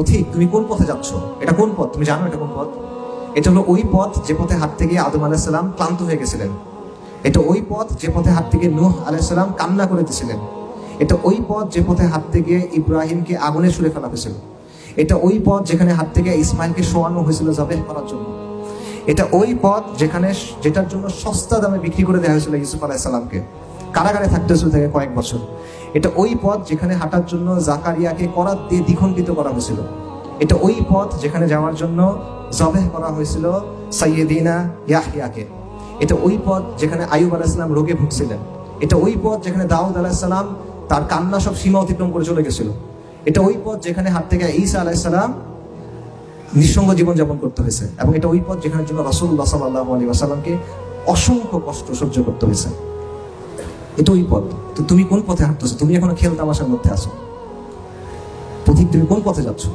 পথিক তুমি কোন পথে যাচ্ছ? এটা কোন পথ? তুমি জানো এটা কোন পথ? এটা হলো ওই পথ যে পথে হাঁটতে গিয়ে আদম আলাহিসাল্লাম ক্লান্ত হয়ে গেছিলেন। এটা ওই পথ যে পথে হাঁটতে গিয়ে নূহ আলাইসাল্লাম কান্না করেছিলেন এটা ওই পথ যে পথে হাঁটতে গিয়ে ইব্রাহিমকে আগুনে ছুড়ে ফেলা হয়েছিল। এটা ওই পথ যেখানে হাঁটতে গিয়ে ইসমাইলকে শোয়ানো হয়েছিল জবেহ করার জন্য। এটা ওই পথ যেখানে যেটার জন্য সস্তা দামে বিক্রি করে দেওয়া হয়েছিল ইউসুফ আলাইসাল্লামকে কারাগারে থাকতে হয়েছিল থেকে কয়েক বছর। এটা ওই পথ যেখানে হাঁটার জন্য জাকারিয়াকে করাত দিয়ে দ্বিখণ্ডিত করা হয়েছিল। এটা ওই পথ যেখানে যাওয়ার জন্য জবেহ করা হয়েছিল সাইয়েদিনা ইয়াহিয়াকে এটা ওই পথ যেখানে আয়ুব আলাইসালাম রোগে ভুগছিলেন। এটা ওই পথ যেখানে দাউদ আলাইসালাম তার কান্না সব সীমা অতিক্রম করে চলে গেছিল। এটা ওই পথ যেখানে হাত থেকে ঈসা আলাইসালাম নিঃসঙ্গ জীবনযাপন করতে হয়েছে। এবং এটা ওই পথ যেখানে জন্য রসুল্লাহ সাল্লাহ আলী আসালামকে অসংখ্য কষ্ট সহ্য করতে হয়েছে। এটা ওই পথ। তো তুমি কোন পথে হাঁটতেছো? তুমি এখনও খেল তামাশার মধ্যে আছো। পথিক তুমি কোন পথে যাচ্ছ?